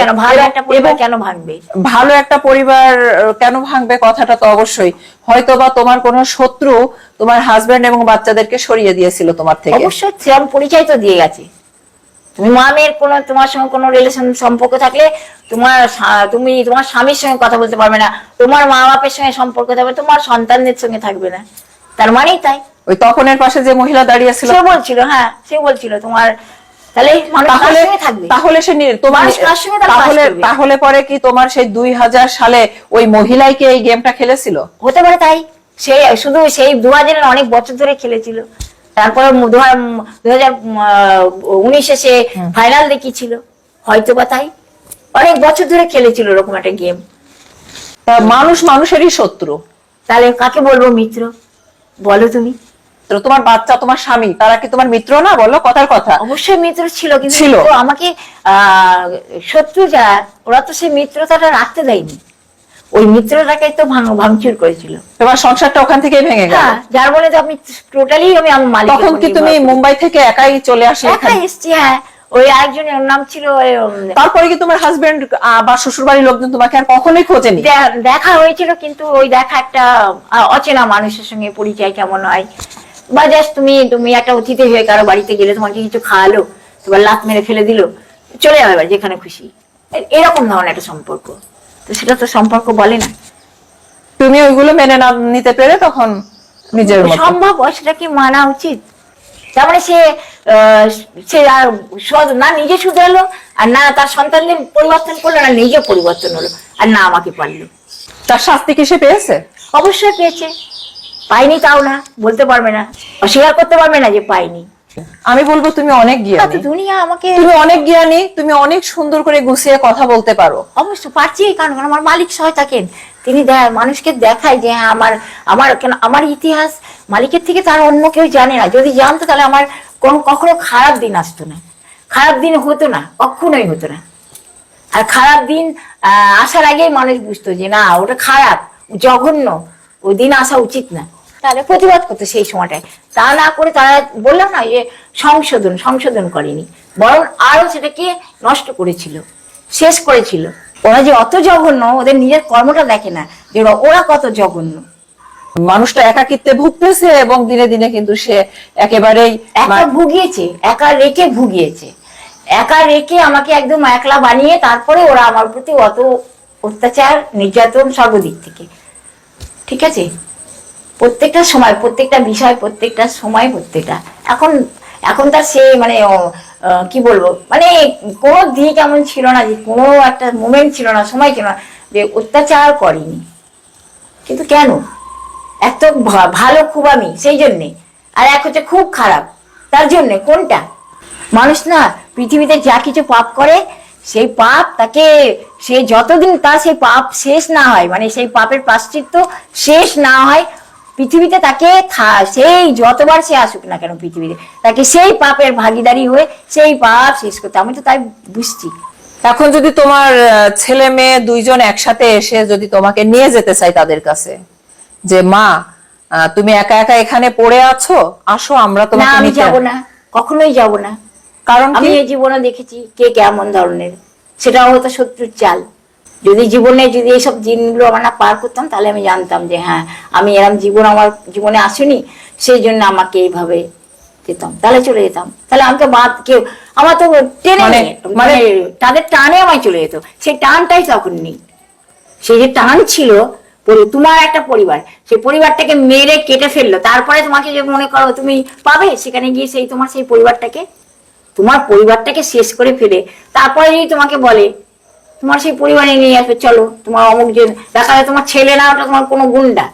কেন? ভালো একটা পরিবার কেন ভাঙবে? ভালো একটা পরিবার কেন ভাঙবে কথাটা তো অবশ্যই। হয়তো বা তোমার কোনো শত্রু তোমার হাজবেন্ড এবং বাচ্চাদেরকে সরিয়ে দিয়েছিল তোমার থেকে। অবশ্যই সেরকম পরিচয় তো দিয়ে গেছে। তুমি মামের কোনো তোমার সঙ্গে কোনো রিলেশন সম্পর্ক থাকলে তোমার তুমি তোমার স্বামীর সঙ্গে কথা বলতে পারবে না। তোমার মা বাপের সঙ্গে সম্পর্ক থাকবে তোমার সন্তানদের সঙ্গে থাকবে না। তার মানেই তাই। ওই তখনের পাশে যে মহিলা দাঁড়িয়ে ছিল। সে বলছিল হ্যাঁ সে বলছিল তোমার তাহলে তাহলে সে তোমার পরে কি তোমার সেই দুই হাজার সালে ওই মহিলাই কি এই গেমটা খেলেছিল? হতে পারে তাই। সে শুধু সেই দু হাজারের অনেক বছর ধরে খেলেছিল। তারপরে দু হাজার উনিশে সে ফাইনাল দেখিয়েছিল। হয়তো বা তাই। অনেক বছর ধরে খেলেছিল ওরকম একটা গেম মানুষ মানুষেরই শত্রু। তাহলে কাকে বলব মিত্র? বলো তুমি। তো তোমার বাচ্চা তোমার স্বামী তারা কি তোমার মিত্র না? বলো কথার কথা। অবশ্যই মিত্র ছিল কিন্তু ছিল। আমাকে শত্রু যারা ওরা তো সেই মিত্রতাটা রাখতে দেয়নি। ওই মিত্রটাকে তো ভাঙ- ভাঙচুর করেছিল। তোমার সংসারটা ওখান থেকেই ভেঙে গেল। হ্যাঁ যার বলে তো আমি টোটালি আমি আমার মালিক তখন কি তুমি মুম্বাই থেকে একাই চলে আসলে একাই? এসছি হ্যাঁ। ওই একজনের ওর নাম ছিল তারপরে কি তোমার হাজবেন্ড বা শ্বশুর বাড়ির লোকজন তোমাকে আর কখনোই খোঁজেনি? দেখা হয়েছিল কিন্তু ওই দেখা একটা অচেনা মানুষের সঙ্গে পরিচয় কেমন হয়। বা জাস্ট তুমি তুমি একটা অতিথি হয়ে কারও বাড়িতে গেলে তোমাকে কিছু খাওয়ালো তোমার লাত মেরে ফেলে দিল চলে যাবে এবার যেখানে খুশি। এরকম ধরনের একটা সম্পর্ক। তো সেটা তো সম্পর্ক বলে না। তুমি ওইগুলো মেনে না নিতে পেরে তখন নিজের সম্ভব সেটা কি মানা উচিত? তার মানে সে সে আর না নিজে শুধরালো আর না তার সন্তানদের পরিবর্তন করল না নিজে পরিবর্তন হলো আর না আমাকে পারল। তার শাস্তি কি সে পেয়েছে? অবশ্যই পেয়েছে। পাইনি তাও না বলতে পারবে না অস্বীকার করতে পারবে না যে পাইনি। আমি বলব তুমি অনেক জ্ঞানী। দুনিয়া আমাকে তুমি অনেক জ্ঞানী তুমি অনেক সুন্দর করে গুছিয়ে কথা বলতে পারো। অবশ্য পারছি কারণ আমার মালিক সহায় থাকেন তিনি মানুষকে দেখায় যে হ্যাঁ আমার আমার কেন আমার ইতিহাস মালিকের থেকে তার অন্য কেউ জানে না। যদি জানতো তাহলে আমার কোন কখনো খারাপ দিন আসতো না। খারাপ দিন হতো না কখনোই হতো না। আর খারাপ দিন আহ, আসার আগেই মানুষ বুঝতো যে না ওটা খারাপ জঘন্য। ওই দিন আসা উচিত না। তাহলে প্রতিবাদ করতো সেই সময়টায়। তা না করে তারা বললাম না যে সংশোধন সংশোধন করেনি। বরং আরও সেটাকে নষ্ট করেছিল শেষ করেছিল। ওরা যে অত জঘন্য ওদের নিজের কর্মটা দেখে না যে ওরা ওরা কত জঘন্য। মানুষটা একাকিত্বে ভুগতেছে এবং দিনে দিনে কিন্তু সে একেবারেই একা ভুগিয়েছে একা রেখে ভুগিয়েছে। একা রেখে আমাকে একদম একলা বানিয়ে তারপরে ওরা আমার প্রতি অত অত্যাচার নির্যাতন সর্বদিক থেকে। ঠিক আছে? প্রত্যেকটা সময়, প্রত্যেকটা বিষয়, প্রত্যেকটা সময়, প্রত্যেকটা। এখন এখন তার সে মানে কি বলব? মানে কোনো দিক এমন ছিল না যে কোনো একটা মোমেন্ট ছিল না, সময় ছিল না যে অত্যাচার করেনি। কিন্তু কেন? এত ভালো খুব আমি, সেই জন্যে। আর এক হচ্ছে খুব খারাপ, তার জন্যে, কোনটা? মানুষ না পৃথিবীতে যা কিছু পাপ করে, সেই পাপ তাকে, সে যতদিন তার সেই পাপ শেষ না হয় মানে সেই পাপের প্রাশ্চিত্য শেষ না হয় পৃথিবীতে তাকে সেই যতবার সে আসুক না কেন পৃথিবীতে তাকে সেই পাপের ভাগিদারি হয়ে সেই পাপ শেষ করতে আমি তো তাই বুঝছি। এখন যদি তোমার ছেলে মেয়ে দুইজন একসাথে এসে যদি তোমাকে নিয়ে যেতে চাই তাদের কাছে যে মা তুমি একা একা এখানে পড়ে আছো আসো আমরা তোমাকে আমি যাব না কখনোই যাব না। কারণ আমি এই জীবনে দেখেছি কে কেমন ধরনের সেটাও হয়তো শত্রুর চাল। যদি জীবনে যদি এইসব দিনগুলো আমরা না পার করতাম তাহলে আমি জানতাম যে হ্যাঁ আমি এরম জীবন আমার জীবনে আসেনি সেই জন্য আমাকে এইভাবে যেতাম তাহলে চলে যেতাম। তাহলে আমাকে বাদ কেউ আমার তো টেনে মানে- মানে তাদের টানে আমায় চলে যেত। সেই টানটাই তখন নেই। সেই যে টান ছিল তোমার একটা পরিবার সেই পরিবারটাকে মেরে কেটে ফেলল। তারপরে তোমাকে যে মনে করো তুমি পাবে সেখানে গিয়ে সেই তোমার সেই পরিবারটাকে তোমার পরিবারটাকে শেষ করে ফেলে। তারপরে যদি তোমাকে বলে তোমার সেই পরিবারে নিয়ে আসবে, চলো। তোমার অমুক যে দেখা যায় তোমার ছেলে না, ওটা তোমার কোনো গুন্ডা।